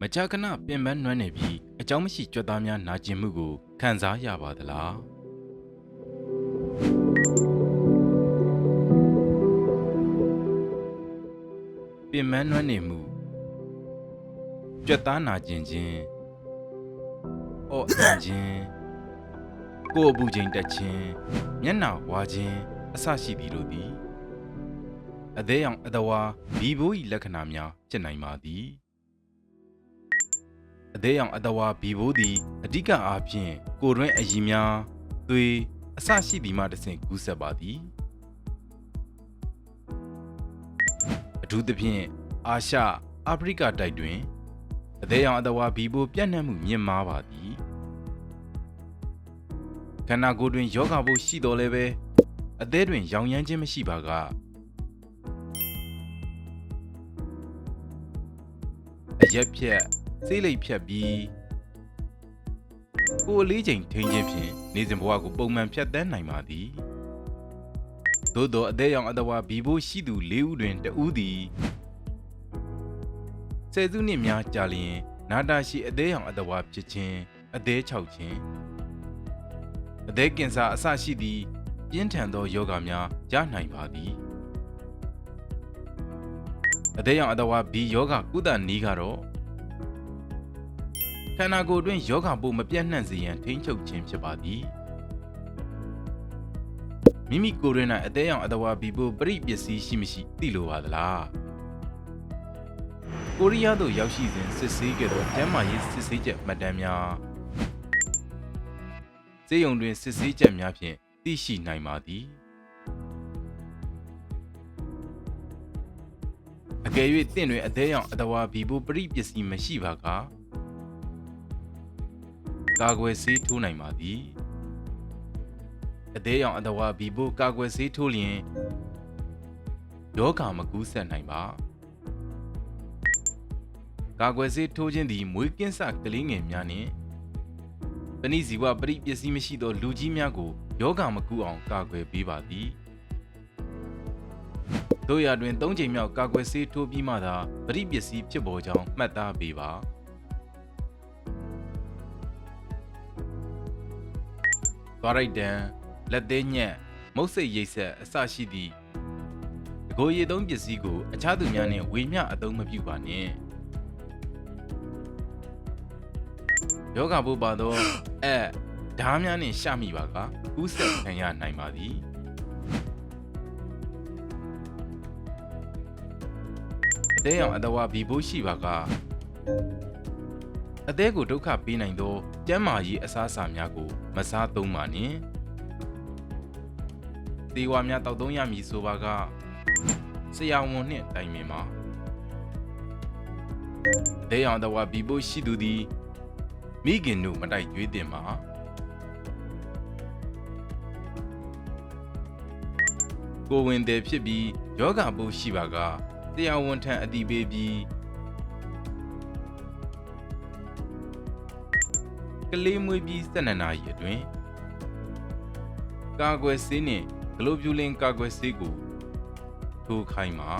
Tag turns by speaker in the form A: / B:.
A: မကြာခဏပင်ပန်းနွမ်းနေပြီးအကြောင်းမရှိကြွက်သားများနာကျင်မှုကိုခံစားရပါသလားပင်ပန်းနွမ်းနေမှုကြွက်သားနာကျင်ခြင်းအော့အန်ခြင်းကိုယ်အပူချိန်တက်ခြင်းမျက်နှာဝါခြင်းအဆရှိသည်တို့သည် အသေးအောင်အတဝါဘီဘိုး၏လက္ခဏာများဖြစ်နိုင်ပါသည်အသေးအောင်အတဝါဘီဘိုးသည်အဓိကအားဖြင့်ကိုယ်တွင်အည်များသွေးအစရှိသည်မှတဆင့်ကူးဆက်ပါသည်အထူးသဖြင့်အာရှအာဖရိကတိုက်တွင်အသေးအောင်အတဝါဘီဘိုးပြန့်နှံ့မှုမြင့်မားပါသည်ခန္ဓာကိုယ်တွင်ယောဂဖို့ရှိတော်လဲပဲအသေးတွင်ရောင်ရမ်းခြင်းမရှိပါက အရက်ဖြက်စိတ်လိပ်ဖြတ်ပြီးကိုယ်အလေးချိန်ထိန်းခြင်းဖြင့်နေစဉ်ဘဝကိုပုံမှန်ဖြတ်သန်းနိုင်ပါသည်သို့သောအသေးရောင်အတဝါဘီဘိုးရှိသူ၄ဦးတွင်တဦးသည်ဆယ်စုနှစ်များကြာလျင် နာတာရှိအသေးရောင်အတဝါဖြစ်ခြင်းအသေးချောက်ခြင်းအသေးကင်ဆာအစရှိသည့်ပြင်းထန်သောယောဂများရနိုင်ပါသည် အသေးရောင်အတဝါဘီယောဂကုသနည်းကတော့ခန္ဓာကိုယ်တွင်ယောဂပိုးမပြတ်နှံ့စေရန်ထိန်းချုပ်ခြင်းဖြစ်ပါသည်မိမိကိုယ်တွင်၌အသေးအောင်အတဝါဘီပိုးပရိပစ္စည်းရှိမရှိသိလိုပါသလားကိုရီးယားသို့ရောက်ရှိစဉ်စစ်ဆေးခဲ့သောကျမ်းမာရေးစစ်ဆေးချက်မှတ်တမ်းများစေယုံတွင်စစ်ဆေးချက်များဖြင့်သိရှိနိုင်ပါသည် အကယ်၍တင့်တွင်အသေးအောင်အတဝါဘီပိုးပရိပစ္စည်းမရှိပါကကာကွယ်ဆေးထိုးနိုင်ပါသည်အသေးရောင်အတဝါဘီဘိုကာကွယ်ဆေးထိုးလျင်ယောဂမကူးစက်နိုင်ပါကာကွယ်ဆေးထိုးခြင်းသည်မွေးကင်းစကလေးငယ်များနှင့်တနည်းဇီဝပရိပစ္စည်းမရှိသော လူကြီးများကိုယောဂမကူအောင်ကာကွယ်ပေးပါသည် တို့ရတွင်၃ချိန်မြောက်ကာကွယ်ဆေးထိုးပြီးမှသာပရိပစ္စည်းဖြစ်ပေါ်ကြောင်းမှတ်သားပေးပါသွားရိုက်တံလက်သေးညက်မုတ်စိတ်ရိတ်ဆက်အစရှိသည့်တကိုယ်ရည်သုံးပစ္စည်းကိုအခြားသူများနှင့်ဝေမျှအသုံးမပြုပါနှင့်ယောဂဘုပါသောအဲဓားများနှင့်ရှမိပါကကူးဆက်ခံရနိုင်ပါသည် သေးအောင်အတဝါဘီဘိုးရှိပါကအသေးကိုဒုက္ခပေးနိုင်သောကျမ်းမာရေးအစားအစာများကို မစားသုံးပါနှင့်။သေဝါများတောက်သုံးရမည်ဆိုပါကဆရာဝန်နှင့်တိုင်ပင်ပါ။အသေးအောင်တဝါဘီဘိုးရှိသူသည်မိခင်တို့မတိုက်ကြွေးတင်ပါ။ကိုဝင်တယ်ဖြစ်ပြီးယောဂဘိုးရှိပါက ဆရာဝန်ထံအတိပေးပြီးကလေးမွေးပြီး12နာရီအတွင်းကာကွယ်ဆေးနှင့်ဂလိုဗျူလင်ကာကွယ်ဆေးကိုထိုးခိုင်းမှာ